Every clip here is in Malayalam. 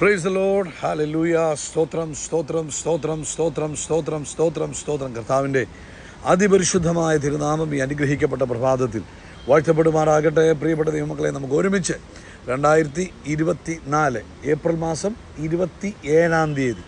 പ്രൈസ് ലോഡ് ഹാലലൂയ സ്തോത്രം സ്തോത്രം സ്തോത്രം സ്തോത്രം സ്തോത്രം സ്തോത്രം സ്തോത്രം. കർത്താവിന്റെ അതിപരിശുദ്ധമായ തിരുനാമം ഈ അനുഗ്രഹിക്കപ്പെട്ട പ്രഭാതത്തിൽ വാഴ്ത്തപ്പെടുമാറാകട്ടെ. പ്രിയപ്പെട്ട ദൈവമക്കളെ നമുക്ക് ഒരുമിച്ച് രണ്ടായിരത്തി ഇരുപത്തി നാല് ഏപ്രിൽ മാസം ഇരുപത്തി ഏഴാം തീയതി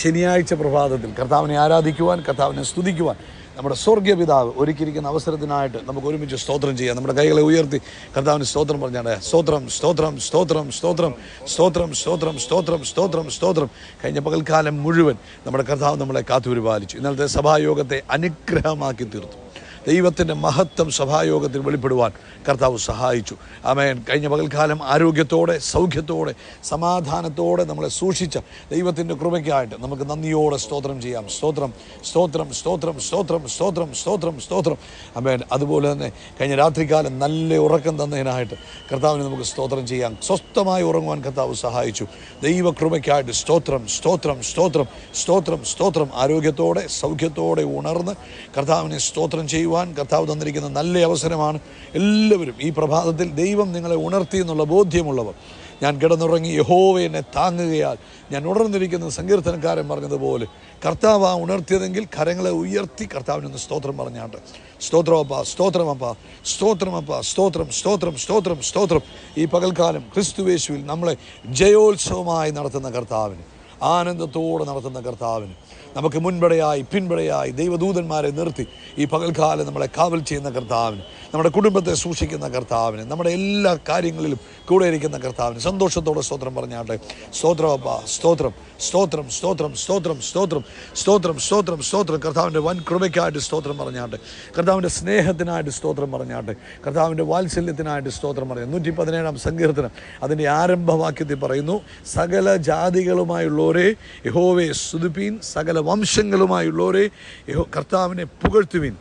ശനിയാഴ്ച പ്രഭാതത്തിൽ കർത്താവിനെ ആരാധിക്കുവാൻ കർത്താവിനെ സ്തുതിക്കുവാൻ നമ്മുടെ സ്വർഗീയ പിതാവ് ഒരുക്കിയിരിക്കുന്ന അവസരത്തിനായിട്ട് നമുക്ക് ഒരുമിച്ച് സ്തോത്രം ചെയ്യാം. നമ്മുടെ കൈകളെ ഉയർത്തി കർത്താവിന് സ്തോത്രം പറഞ്ഞാണ്. സ്തോത്രം സ്തോത്രം സ്തോത്രം സ്തോത്രം സ്തോത്രം സ്തോത്രം സ്തോത്രം സ്തോത്രം സ്തോത്രം. കഴിഞ്ഞ പകൽക്കാലം മുഴുവൻ നമ്മുടെ കർത്താവ് നമ്മളെ കാത്തുപരിപാലിച്ചു. ഇന്നലത്തെ സഭായോഗത്തെ അനുഗ്രഹമാക്കി തീർത്തു. ദൈവത്തിന്റെ മഹത്വം സഭായോഗത്തിൽ വെളിപ്പെടുവാൻ കർത്താവ് സഹായിച്ചു. അമേൻ കഴിഞ്ഞ പകൽക്കാലം ആരോഗ്യത്തോടെ സൗഖ്യത്തോടെ സമാധാനത്തോടെ നമ്മളെ സൂക്ഷിച്ച ദൈവത്തിന്റെ കൃപയ്ക്കായിട്ട് നമുക്ക് നന്ദിയോടെ സ്തോത്രം ചെയ്യാം. സ്തോത്രം സ്തോത്രം സ്തോത്രം സ്തോത്രം സ്തോത്രം സ്തോത്രം സ്തോത്രം. അമേൻ അതുപോലെ തന്നെ കഴിഞ്ഞ രാത്രികാലം നല്ല ഉറക്കം തന്നതിനായിട്ട് കർത്താവിനെ നമുക്ക് സ്തോത്രം ചെയ്യാം. സ്വസ്ഥമായി ഉറങ്ങുവാൻ കർത്താവ് സഹായിച്ചു. ദൈവകൃപയ്ക്കായിട്ട് സ്തോത്രം സ്തോത്രം സ്തോത്രം സ്തോത്രം സ്തോത്രം. ആരോഗ്യത്തോടെ സൗഖ്യത്തോടെ ഉണർന്ന് കർത്താവിനെ സ്തോത്രം ചെയ്യുവാൻ കർത്താവ് തന്നിരിക്കുന്ന നല്ല അവസരമാണ്. എല്ലാവരും ഈ പ്രഭാതത്തിൽ ദൈവം നിങ്ങളെ ഉണർത്തി എന്നുള്ള ബോധ്യമുള്ളവർ. ഞാൻ കിടന്നുറങ്ങി യഹോവ എന്നെ താങ്ങുകയാൽ ഞാൻ ഉണർന്നിരിക്കുന്ന സങ്കീർത്തനക്കാരൻ പറഞ്ഞതുപോലെ കർത്താവ് ആ ഉണർത്തിയതെങ്കിൽ കരങ്ങളെ ഉയർത്തി കർത്താവിനൊന്ന് സ്തോത്രം പറഞ്ഞാണ്ട്. സ്തോത്രമപ്പ സ്തോത്രമപ്പ സ്തോത്രമപ്പ സ്തോത്രം സ്തോത്രം സ്തോത്രം സ്തോത്രം ഈ പകൽക്കാലം ക്രിസ്തുവേശുവിൽ നമ്മളെ ജയോത്സവമായി നടത്തുന്ന കർത്താവിന് ആനന്ദത്തോടെ നടത്തുന്ന കർത്താവിന്. നമുക്ക് മുൻപടയായി പിൻപടയായി ദൈവദൂതന്മാരെ നിർത്തി ഈ പകൽക്കാലം നമ്മളെ കാവൽ ചെയ്യുന്ന കർത്താവിന് നമ്മുടെ കുടുംബത്തെ സൂക്ഷിക്കുന്ന കർത്താവിന് നമ്മുടെ എല്ലാ കാര്യങ്ങളിലും കൂടെ ഇരിക്കുന്ന കർത്താവിന് സന്തോഷത്തോടെ സ്തോത്രം പറഞ്ഞാട്ടെ. സ്തോത്രമപ്പ സ്തോത്രം സ്തോത്രം സ്തോത്രം സ്തോത്രം സ്തോത്രം സ്തോത്രം സ്തോത്രം സ്തോത്രം. കർത്താവിന്റെ വൻ കൃപയ്ക്കായിട്ട് സ്തോത്രം പറഞ്ഞാട്ടെ. കർത്താവിന്റെ സ്നേഹത്തിനായിട്ട് സ്തോത്രം പറഞ്ഞാട്ടെ. കർത്താവിന്റെ വാത്സല്യത്തിനായിട്ട് സ്തോത്രം പറഞ്ഞു. നൂറ്റി പതിനേഴാം സങ്കീർത്തനം അതിന്റെ ആരംഭവാക്യത്തിൽ പറയുന്നു സകല ജാതികളുമായുള്ളവരെ യഹോവയെ സ്തുതിപ്പീൻ സകല വംശങ്ങളുമായുള്ളവരെ യഹോ കർത്താവിനെ പുകഴ്ത്തുവിൻ.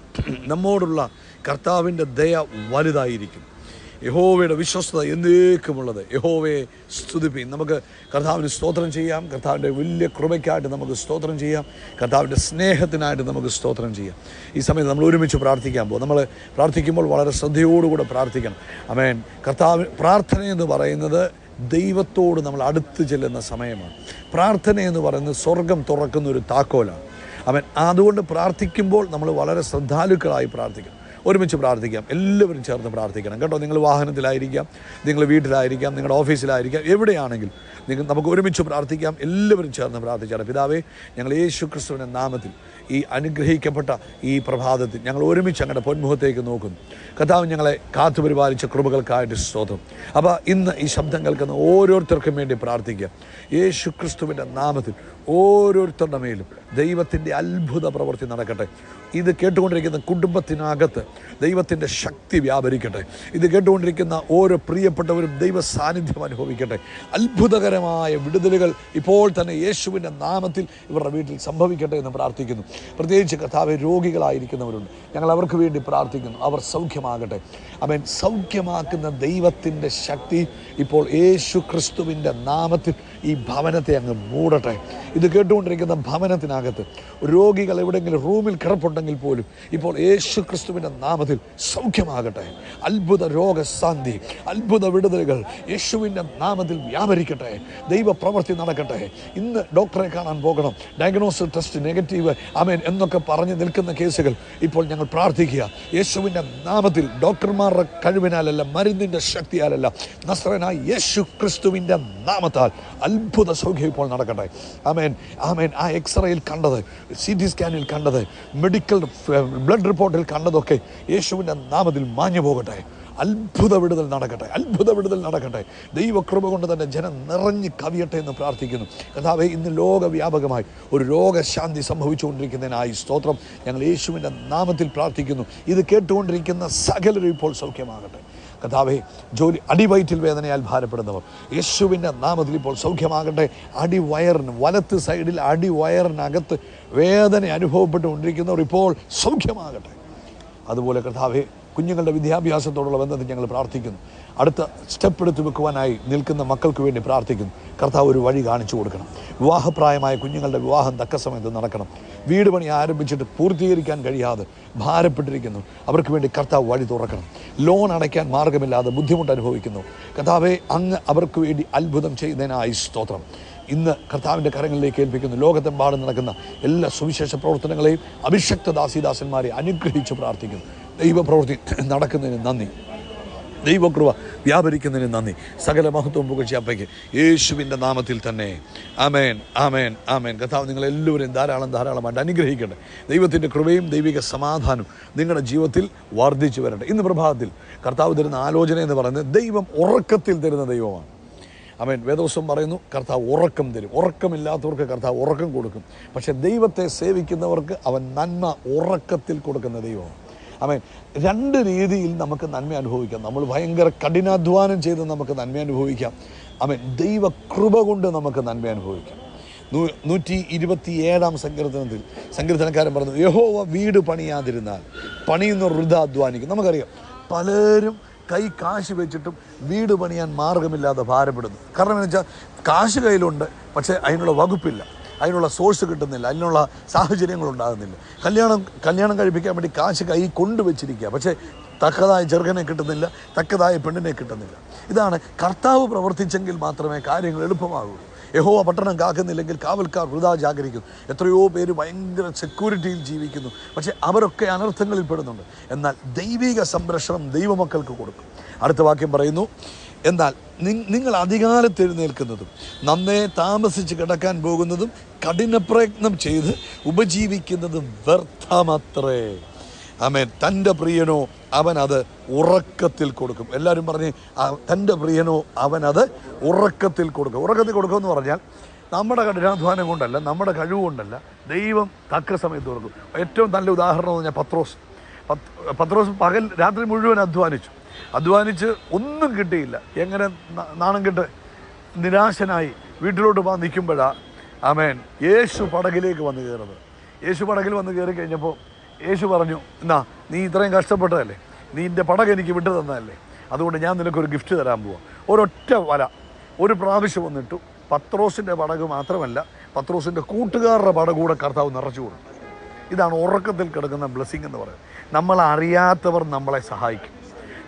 നമ്മോടുള്ള കർത്താവിന്റെ ദയ വലുതായിരിക്കും. യഹോവയുടെ വിശ്വസ്തത എന്നേക്കുമുള്ളത്. യഹോവയെ സ്തുതിപ്പി നമുക്ക് കർത്താവിന് സ്തോത്രം ചെയ്യാം. കർത്താവിന്റെ വലിയ കൃപയ്ക്കായിട്ട് നമുക്ക് സ്തോത്രം ചെയ്യാം. കർത്താവിന്റെ സ്നേഹത്തിനായിട്ട് നമുക്ക് സ്തോത്രം ചെയ്യാം. ഈ സമയത്ത് നമ്മൾ ഒരുമിച്ച് പ്രാർത്ഥിക്കാൻ പോകും. നമ്മൾ പ്രാർത്ഥിക്കുമ്പോൾ വളരെ ശ്രദ്ധയോടുകൂടെ പ്രാർത്ഥിക്കണം. അമേൻ കർത്താവ് പ്രാർത്ഥന എന്ന് പറയുന്നത് ദൈവത്തോട് നമ്മൾ അടുത്ത് ചെല്ലുന്ന സമയമാണ്. പ്രാർത്ഥന എന്ന് പറയുന്നത് സ്വർഗം തുറക്കുന്ന ഒരു താക്കോലാണ്. അവൻ അതുകൊണ്ട് പ്രാർത്ഥിക്കുമ്പോൾ നമ്മൾ വളരെ ശ്രദ്ധാലുക്കളായി പ്രാർത്ഥിക്കണം. ഒരുമിച്ച് പ്രാർത്ഥിക്കാം. എല്ലാവരും ചേർന്ന് പ്രാർത്ഥിക്കണം. കേട്ടോ നിങ്ങൾ വാഹനത്തിലായിരിക്കാം നിങ്ങൾ വീട്ടിലായിരിക്കാം നിങ്ങളുടെ ഓഫീസിലായിരിക്കാം എവിടെയാണെങ്കിൽ നിങ്ങൾ നമുക്ക് ഒരുമിച്ച് പ്രാർത്ഥിക്കാം. എല്ലാവരും ചേർന്ന് പ്രാർത്ഥിച്ചാണ്. പിതാവേ ഞങ്ങൾ യേശു ക്രിസ്തുവിന്റെ നാമത്തിൽ ഈ അനുഗ്രഹിക്കപ്പെട്ട ഈ പ്രഭാതത്തിൽ ഞങ്ങൾ ഒരുമിച്ച് അങ്ങയുടെ പൊന്മുഖത്തേക്ക് നോക്കുന്നു. കഥാവ് ഞങ്ങളെ കാത്തുപരിപാലിച്ച കൃപകൾക്കായിട്ട് സ്തോത്രം. അപ്പോൾ ഇന്ന് ഈ ശബ്ദം കേൾക്കുന്ന ഓരോരുത്തർക്കും വേണ്ടി പ്രാർത്ഥിക്കാം യേശു ക്രിസ്തുവിന്റെ നാമത്തിൽ ഓരോരുത്തരുടെ മേലും ദൈവത്തിന്റെ അത്ഭുത പ്രവൃത്തി നടക്കട്ടെ. ഇത് കേട്ടുകൊണ്ടിരിക്കുന്ന കുടുംബത്തിനകത്ത് ദൈവത്തിന്റെ ശക്തി വ്യാപരിക്കട്ടെ. ഇത് കേട്ടുകൊണ്ടിരിക്കുന്ന ഓരോ പ്രിയപ്പെട്ടവരും ദൈവ സാന്നിധ്യം അനുഭവിക്കട്ടെ. അത്ഭുതകരമായ വിടുതലുകൾ ഇപ്പോൾ തന്നെ യേശുവിന്റെ നാമത്തിൽ ഇവരുടെ വീട്ടിൽ സംഭവിക്കട്ടെ എന്ന് പ്രാർത്ഥിക്കുന്നു. പ്രത്യേകിച്ച് കർത്താവ് രോഗികളായിരിക്കുന്നവരുണ്ട്. ഞങ്ങൾ അവർക്ക് വേണ്ടി പ്രാർത്ഥിക്കുന്നു. അവർ സൗഖ്യമാകട്ടെ. അവൻ സൗഖ്യമാക്കുന്ന ദൈവത്തിന്റെ ശക്തി ഇപ്പോൾ യേശു ക്രിസ്തുവിന്റെ നാമത്തിൽ ഈ ഭവനത്തെ അങ്ങ് മൂടട്ടെ. ഇത് കേട്ടുകൊണ്ടിരിക്കുന്ന ഭവനത്തിനകത്ത് രോഗികൾ എവിടെയെങ്കിലും റൂമിൽ കിടപ്പുണ്ടെങ്കിൽ പോലും ഇപ്പോൾ യേശു ക്രിസ്തുവിന്റെ നാമത്തിൽ സൗഖ്യമാകട്ടെ. അത്ഭുത രോഗശാന്തി അത്ഭുത വിടുതലുകൾ യേശുവിന്റെ നാമത്തിൽ വ്യാപരിക്കട്ടെ. ദൈവപ്രവൃത്തി നടക്കട്ടെ. ഇന്ന് ഡോക്ടറെ കാണാൻ പോകണം. ഡയഗ്നോസിസ് ടെസ്റ്റ് നെഗറ്റീവ് അമേൻ എന്നൊക്കെ പറഞ്ഞ് നിൽക്കുന്ന കേസുകൾ ഇപ്പോൾ ഞങ്ങൾ പ്രാർത്ഥിക്കുക. യേശുവിന്റെ നാമത്തിൽ ഡോക്ടർമാരുടെ കഴിവിനാലല്ല മരുന്നിന്റെ ശക്തിയാലല്ല നസ്രനായ യേശു ക്രിസ്തുവിന്റെ നാമത്താൽ അത്ഭുത സൗഖ്യം ഇപ്പോൾ നടക്കട്ടെ. ആമേൻ ആമേൻ. ആ എക്സ്റേയിൽ കണ്ടത് സി ടി സ്കാനിൽ കണ്ടത് മെഡിക്കൽ ബ്ലഡ് റിപ്പോർട്ടിൽ കണ്ടതൊക്കെ യേശുവിന്റെ നാമത്തിൽ മാഞ്ഞു പോകട്ടെ. അത്ഭുത വിടുതൽ നടക്കട്ടെ. അത്ഭുത വിടുതൽ നടക്കട്ടെ. ദൈവകൃപ കൊണ്ട് തന്നെ ജനം നിറഞ്ഞ് കവിയട്ടെ എന്ന് പ്രാർത്ഥിക്കുന്നു. കഥാവെ ഇന്ന് ലോകവ്യാപകമായി ഒരു രോഗശാന്തി സംഭവിച്ചുകൊണ്ടിരിക്കുന്നതിനായി സ്തോത്രം. ഞങ്ങൾ യേശുവിന്റെ നാമത്തിൽ പ്രാർത്ഥിക്കുന്നു. ഇത് കേട്ടുകൊണ്ടിരിക്കുന്ന സകലരും ഇപ്പോൾ സൗഖ്യമാകട്ടെ. കഥാവെ ജോലി അടിവയറ്റിൽ വേദനയാൽ ഭാരപ്പെടുന്നവർ യേശുവിന്റെ നാമത്തിൽ ഇപ്പോൾ സൗഖ്യമാകട്ടെ. അടിവയറിന് വലത്ത് സൈഡിൽ അടിവയറിനകത്ത് വേദന അനുഭവപ്പെട്ടുകൊണ്ടിരിക്കുന്നവർ ഇപ്പോൾ സൗഖ്യമാകട്ടെ. അതുപോലെ കർത്താവെ കുഞ്ഞുങ്ങളുടെ വിദ്യാഭ്യാസത്തോടുള്ള ബന്ധത്തിൽ ഞങ്ങൾ പ്രാർത്ഥിക്കുന്നു. അടുത്ത സ്റ്റെപ്പ് എടുത്ത് വെക്കുവാനായി നിൽക്കുന്ന മക്കൾക്ക് വേണ്ടി പ്രാർത്ഥിക്കുന്നു. കർത്താവ് ഒരു വഴി കാണിച്ചു കൊടുക്കണം. വിവാഹപ്രായമായ കുഞ്ഞുങ്ങളുടെ വിവാഹം തക്ക സമയത്ത് നടക്കണം. വീട് പണി ആരംഭിച്ചിട്ട് പൂർത്തീകരിക്കാൻ കഴിയാതെ ഭാരപ്പെട്ടിരിക്കുന്നു. അവർക്ക് വേണ്ടി കർത്താവ് വഴി തുറക്കണം. ലോൺ അടയ്ക്കാൻ മാർഗമില്ലാതെ ബുദ്ധിമുട്ട് അനുഭവിക്കുന്നു. കർത്താവെ അങ്ങ് അവർക്ക് വേണ്ടി അത്ഭുതം ചെയ്യുന്നതിനായി സ്തോത്രം. ഇന്ന് കർത്താവിന്റെ കരങ്ങളിലേക്ക് ഏൽപ്പിക്കുന്നു. ലോകത്തെമ്പാടും നടക്കുന്ന എല്ലാ സുവിശേഷ പ്രവർത്തനങ്ങളെയും അഭിഷക്ത ദാസിദാസന്മാരെ അനുഗ്രഹിച്ച് പ്രാർത്ഥിക്കുന്നു. ദൈവപ്രവൃത്തി നടക്കുന്നതിന് നന്ദി. ദൈവകൃപ വ്യാപരിക്കുന്നതിന് നന്ദി. സകല മഹത്വം പുകഴ്ച അപ്പയ്ക്ക്. യേശുവിന്റെ നാമത്തിൽ തന്നെ. ആമേൻ ആമേൻ ആമേൻ. നിങ്ങൾ നിങ്ങളെല്ലാവരെയും ധാരാളം ധാരാളമായിട്ട് അനുഗ്രഹിക്കട്ടെ. ദൈവത്തിന്റെ കൃപയും ദൈവിക സമാധാനവും നിങ്ങളുടെ ജീവിതത്തിൽ വർദ്ധിച്ചു വരട്ടെ. ഇന്ന് പ്രഭാതത്തിൽ കർത്താവ് തരുന്ന ആലോചന എന്ന് പറയുന്നത് ദൈവം ഉറക്കത്തിൽ തരുന്ന ദൈവമാണ്. അവൻ വേദോസം പറയുന്നു കർത്താവ് ഉറക്കം തരും. ഉറക്കമില്ലാത്തവർക്ക് കർത്താവ് ഉറക്കം കൊടുക്കും. പക്ഷേ ദൈവത്തെ സേവിക്കുന്നവർക്ക് അവൻ നന്മ ഉറക്കത്തിൽ കൊടുക്കുന്ന ദൈവമാണ്. അവൻ രണ്ട് രീതിയിൽ നമുക്ക് നന്മ അനുഭവിക്കാം. നമ്മൾ ഭയങ്കര കഠിനാധ്വാനം ചെയ്ത് നമുക്ക് നന്മ അനുഭവിക്കാം. അവൻ ദൈവ കൃപ കൊണ്ട് നമുക്ക് നന്മ അനുഭവിക്കാം. നൂ- നൂറ്റി ഇരുപത്തി ഏഴാം സങ്കീർത്തനത്തിൽ സങ്കീർത്തനക്കാരൻ പറഞ്ഞു യഹോവ വീട് പണിയാതിരുന്നാൽ പണിയുന്ന വൃതാധ്വാനിക്കും. നമുക്കറിയാം പലരും കൈ കാശ് വെച്ചിട്ടും വീട് പണിയാൻ മാർഗമില്ലാതെ ഭാരപ്പെടുന്നു. കാരണം എന്ന് വെച്ചാൽ കാശ് കയ്യിലുണ്ട് പക്ഷേ അതിനുള്ള വകുപ്പില്ല. അതിനുള്ള സോഴ്സ് കിട്ടുന്നില്ല. അതിനുള്ള സാഹചര്യങ്ങൾ ഉണ്ടാകുന്നില്ല. കല്യാണം കല്യാണം കഴിപ്പിക്കാൻ വേണ്ടി കാശ് കൈ കൊണ്ടുവച്ചിരിക്കുക പക്ഷേ തക്കതായ ചെറുക്കനെ കിട്ടുന്നില്ല തക്കതായ പെണ്ണിനെ കിട്ടുന്നില്ല. ഇതാണ് കർത്താവ് പ്രവർത്തിച്ചെങ്കിൽ മാത്രമേ കാര്യങ്ങൾ എളുപ്പമാകൂ യഹോവ പട്ടണം കാക്കുന്നില്ലെങ്കിൽ കാവൽക്കാർ വൃതാ ജാഗരിക്കുന്നു എത്രയോ പേര് ഭയങ്കര സെക്യൂരിറ്റിയിൽ ജീവിക്കുന്നു. പക്ഷേ അവരൊക്കെ അനർത്ഥങ്ങളിൽ പെടുന്നുണ്ട്. എന്നാൽ ദൈവിക സംരക്ഷണം ദൈവമക്കൾക്ക് കൊടുക്കും. അടുത്ത വാക്യം പറയുന്നു എന്നാൽ നിങ്ങൾ അധികാലത്ത് എഴുന്നേൽക്കുന്നതും നന്നേ താമസിച്ച് കിടക്കാൻ പോകുന്നതും കഠിനപ്രയത്നം ചെയ്ത് ഉപജീവിക്കുന്നതും വ്യർത്ഥമത്രേ. ആമേൻ. തന്റെ പ്രിയനോ അവൻ അത് ഉറക്കത്തിൽ കൊടുക്കും. എല്ലാവരും പറഞ്ഞ് തന്റെ പ്രിയനോ അവൻ അത് ഉറക്കത്തിൽ കൊടുക്കും. ഉറക്കത്തിൽ കൊടുക്കുമെന്ന് പറഞ്ഞാൽ നമ്മുടെ കഠിനാധ്വാനം കൊണ്ടല്ല നമ്മുടെ കഴിവ് കൊണ്ടല്ല ദൈവം തക്ക സമയത്ത് കൊടുക്കും. ഏറ്റവും നല്ല ഉദാഹരണം എന്ന് പറഞ്ഞാൽ പത്രോസ്. പത്രോസ് പകൽ രാത്രി മുഴുവൻ അധ്വാനിച്ചു. അധ്വാനിച്ച് ഒന്നും കിട്ടിയില്ല. എങ്ങനെ നാണം കെട്ട് നിരാശനായി വീട്ടിലോട്ട് പോകാൻ നിൽക്കുമ്പോഴാണ് ആമേൻ യേശു പടകിലേക്ക് വന്നു കയറുന്നത്. യേശു പടകിൽ വന്ന് കയറി കഴിഞ്ഞപ്പോൾ യേശു പറഞ്ഞു എന്നാ നീ ഇത്രയും കഷ്ടപ്പെട്ടതല്ലേ? നീ എന്റെ പടക എനിക്ക് വിട്ടു തന്നതല്ലേ? അതുകൊണ്ട് ഞാൻ നിനക്കൊരു ഗിഫ്റ്റ് തരാൻ പോവാം. ഒരൊറ്റ വല ഒരു പ്രാവശ്യം വന്നിട്ടു. പത്രോസിന്റെ പടക് മാത്രമല്ല പത്രോസിന്റെ കൂട്ടുകാരുടെ പടക് കൂടെ കർത്താവ് നിറച്ചു കൊടുക്കും ഇതാണ് ഉറക്കത്തിൽ കിടക്കുന്ന ബ്ലെസ്സിങ് എന്ന് പറയുന്നത്. നമ്മൾ അറിയാത്തവർ നമ്മളെ സഹായിക്കും.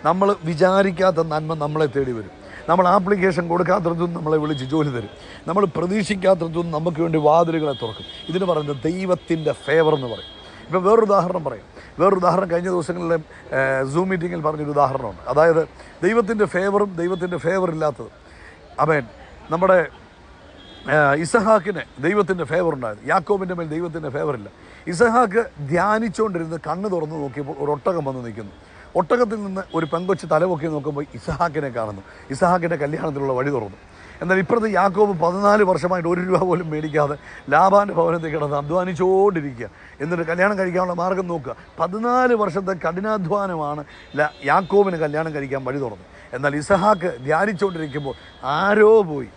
നമ്മൾ വിചാരിക്കാത്ത നന്മ നമ്മളെ തേടി വരും. നമ്മൾ ആപ്ലിക്കേഷൻ കൊടുക്കാത്തതും നമ്മളെ വിളിച്ച് ജോലി തരും. നമ്മൾ പ്രതീക്ഷിക്കാത്തതും നമുക്ക് വേണ്ടി വാതിലുകളെ തുറക്കും. ഇതിന് പറയുന്നത് ദൈവത്തിന്റെ ഫേവർ എന്ന് പറയും. ഇപ്പം വേറൊരു ഉദാഹരണം പറയും. വേറൊരു ഉദാഹരണം കഴിഞ്ഞ ദിവസങ്ങളിലെ സൂം മീറ്റിങ്ങിൽ പറഞ്ഞൊരു ഉദാഹരണമാണ് അതായത് ദൈവത്തിന്റെ ഫേവറും ദൈവത്തിന്റെ ഫേവർ ഇല്ലാത്തതും. അമേൻ. നമ്മുടെ ഇസഹാക്കിന് ദൈവത്തിന്റെ ഫേവർ ഉണ്ടായിരുന്നു യാക്കോബിന്റെ മേൽ ദൈവത്തിന്റെ ഫേവറില്ല ഇസഹാക്ക് ധ്യാനിച്ചുകൊണ്ടിരുന്ന് കണ്ണ് തുറന്ന് നോക്കിയപ്പോൾ ഒരു ഒട്ടകം വന്ന് നിൽക്കുന്നു. ഒട്ടകത്തിൽ നിന്ന് ഒരു പെങ്കൊച്ച് തലപൊക്കി നോക്കുമ്പോൾ ഇസഹാക്കിനെ കാണുന്നു. ഇസഹാക്കിന്റെ കല്യാണത്തിലുള്ള വഴി തുറന്നു. എന്നാൽ ഇപ്പുറത്ത് യാക്കോബ് പതിനാല് വർഷമായിട്ട് ഒരു രൂപ പോലും മേടിക്കാതെ ലാഭാന്റെ ഭവനത്തിൽ കിടന്ന് അധ്വാനിച്ചുകൊണ്ടിരിക്കുക എന്നിട്ട് കല്യാണം കഴിക്കാനുള്ള മാർഗം നോക്കുക. പതിനാല് വർഷത്തെ കഠിനാധ്വാനമാണ് യാക്കോബിന് കല്യാണം കഴിക്കാൻ വഴി തുറന്നു എന്നാൽ ഇസഹാക്ക് ധ്യാനിച്ചുകൊണ്ടിരിക്കുമ്പോൾ ആരോ പോയി.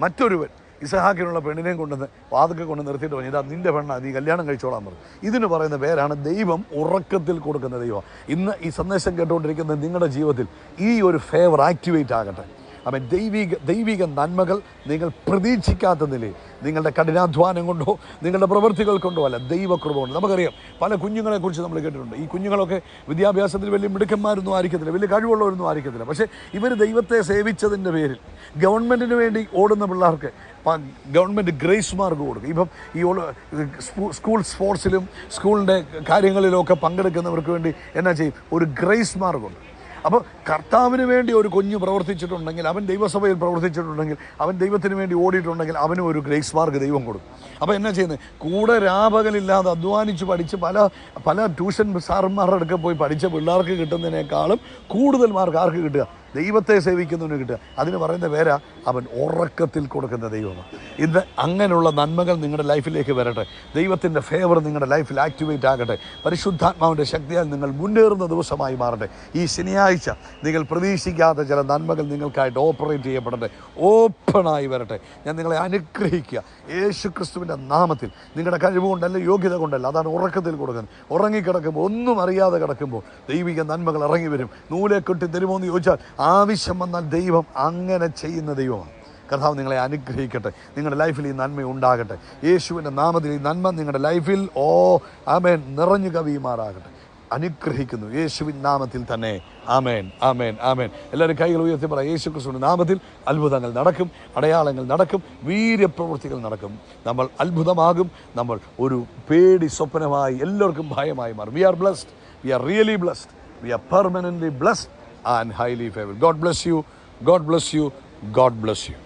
മറ്റൊരുവൻ ഇസഹാക്കിനുള്ള പെണ്ണിനെയും കൊണ്ടുവന്ന് വാതൊക്കെ കൊണ്ട് നിർത്തിയിട്ട് പറഞ്ഞു ഇതാ നിന്റെ പെണ്ണ നീ കല്യാണം കഴിച്ചോളാൻ പറഞ്ഞു. ഇതിന് പറയുന്ന പേരാണ് ദൈവം ഉറക്കത്തിൽ കൊടുക്കുന്ന ദൈവം. ഇന്ന് ഈ സന്ദേശം കേട്ടുകൊണ്ടിരിക്കുന്ന നിങ്ങളുടെ ജീവിതത്തിൽ ഈ ഒരു ഫേവർ ആക്ടിവേറ്റ് ആകട്ടെ. അവൻ ദൈവിക ദൈവിക നന്മകൾ നിങ്ങൾ പ്രതീക്ഷിക്കാത്ത നിലയിൽ നിങ്ങളുടെ കഠിനാധ്വാനം കൊണ്ടോ നിങ്ങളുടെ പ്രവൃത്തികൾ കൊണ്ടോ അല്ല ദൈവകൃപ കൊണ്ട്. നമുക്കറിയാം പല കുഞ്ഞുങ്ങളെക്കുറിച്ച് നമ്മൾ കേട്ടിട്ടുണ്ട്. ഈ കുഞ്ഞുങ്ങളൊക്കെ വിദ്യാഭ്യാസത്തിൽ വലിയ മിടുക്കന്മാരൊന്നും ആയിരിക്കത്തില്ല വലിയ കഴിവുള്ളവരൊന്നും ആയിരിക്കത്തില്ല. പക്ഷേ ഇവർ ദൈവത്തെ സേവിച്ചതിന്റെ പേരിൽ ഗവൺമെന്റിന് വേണ്ടി ഓടുന്ന പിള്ളേർക്ക് ഗവൺമെന്റ് ഗ്രേസ് മാർക്ക് കൊടുക്കും. ഇപ്പം ഈ സ്കൂൾ സ്പോർട്സിലും സ്കൂളിന്റെ കാര്യങ്ങളിലും ഒക്കെ പങ്കെടുക്കുന്നവർക്ക് വേണ്ടി എന്നാ ചെയ്യും? ഒരു ഗ്രേസ് മാർക്കുണ്ട് അപ്പോൾ കർത്താവിന് വേണ്ടി ഒരു കുഞ്ഞ് പ്രവർത്തിച്ചിട്ടുണ്ടെങ്കിൽ അവൻ ദൈവസഭയിൽ പ്രവർത്തിച്ചിട്ടുണ്ടെങ്കിൽ അവൻ ദൈവത്തിന് വേണ്ടി ഓടിയിട്ടുണ്ടെങ്കിൽ അവനും ഒരു ഗ്രേസ് മാർക്ക് ദൈവം കൊടുക്കും. അപ്പോൾ എന്നാ ചെയ്യുന്നത് കൂടെ രാപകലില്ലാതെ അധ്വാനിച്ച് പഠിച്ച് പല പല ട്യൂഷൻ സാറന്മാരുടെ അടുക്ക പോയി പഠിച്ച പിള്ളേർക്ക് കിട്ടുന്നതിനേക്കാളും കൂടുതൽ മാർക്ക് ആർക്ക് കിട്ടുക? ദൈവത്തെ സേവിക്കുന്നവന് കിട്ടുക. അതിന് പറയുന്ന പേരാ അവൻ ഉറക്കത്തിൽ കൊടുക്കുന്ന ദൈവമാണ്. ഇന്ന് അങ്ങനെയുള്ള നന്മകൾ നിങ്ങളുടെ ലൈഫിലേക്ക് വരട്ടെ. ദൈവത്തിന്റെ ഫേവർ നിങ്ങളുടെ ലൈഫിൽ ആക്ടിവേറ്റ് ആകട്ടെ. പരിശുദ്ധാത്മാവിന്റെ ശക്തിയാൽ നിങ്ങൾ മുന്നേറുന്ന ദിവസമായി മാറട്ടെ. ഈ ശനിയാഴ്ച നിങ്ങൾ പ്രതീക്ഷിക്കാത്ത ചില നന്മകൾ നിങ്ങൾക്കായിട്ട് ഓപ്പറേറ്റ് ചെയ്യപ്പെടട്ടെ. ഓപ്പണായി വരട്ടെ. ഞാൻ നിങ്ങളെ അനുഗ്രഹിക്കുക. യേശു ക്രിസ്തുവിന്റെ നാമത്തിൽ നിങ്ങളുടെ കഴിവുകൊണ്ടല്ല യോഗ്യത കൊണ്ടല്ല അതാണ് ഉറക്കത്തിൽ കൊടുക്കുന്നത്. ഉറങ്ങിക്കിടക്കുമ്പോൾ ഒന്നും അറിയാതെ കിടക്കുമ്പോൾ ദൈവിക നന്മകൾ ഇറങ്ങി വരും. നൂലെ കെട്ടി തരുമോ എന്ന് ചോദിച്ചാൽ ആവശ്യം വന്നാൽ ദൈവം അങ്ങനെ ചെയ്യുന്ന ദൈവമാണ്. കർത്താവ് നിങ്ങളെ അനുഗ്രഹിക്കട്ടെ. നിങ്ങളുടെ ലൈഫിൽ ഈ നന്മ ഉണ്ടാകട്ടെ. യേശുവിന്റെ നാമത്തിൽ ഈ നന്മ നിങ്ങളുടെ ലൈഫിൽ ഓ ആമേൻ നിറഞ്ഞു കവിയുമാറാകട്ടെ. അനുഗ്രഹിക്കുന്നു. യേശുവിൻ നാമത്തിൽ തന്നെ. ആമേൻ ആമേൻ ആമേൻ. എല്ലാവരും കൈകൾ ഉയർത്തി പറയാം യേശു ക്രിസ്തുവിന്റെ നാമത്തിൽ അത്ഭുതങ്ങൾ നടക്കും അടയാളങ്ങൾ നടക്കും വീര്യപ്രവൃത്തികൾ നടക്കും. നമ്മൾ അത്ഭുതമാകും നമ്മൾ ഒരു പേടി സ്വപ്നമായി എല്ലാവർക്കും ഭയമായി മാറും. We are blessed we are really blessed we are permanently blessed and highly favored. God bless you. God bless you. God bless you.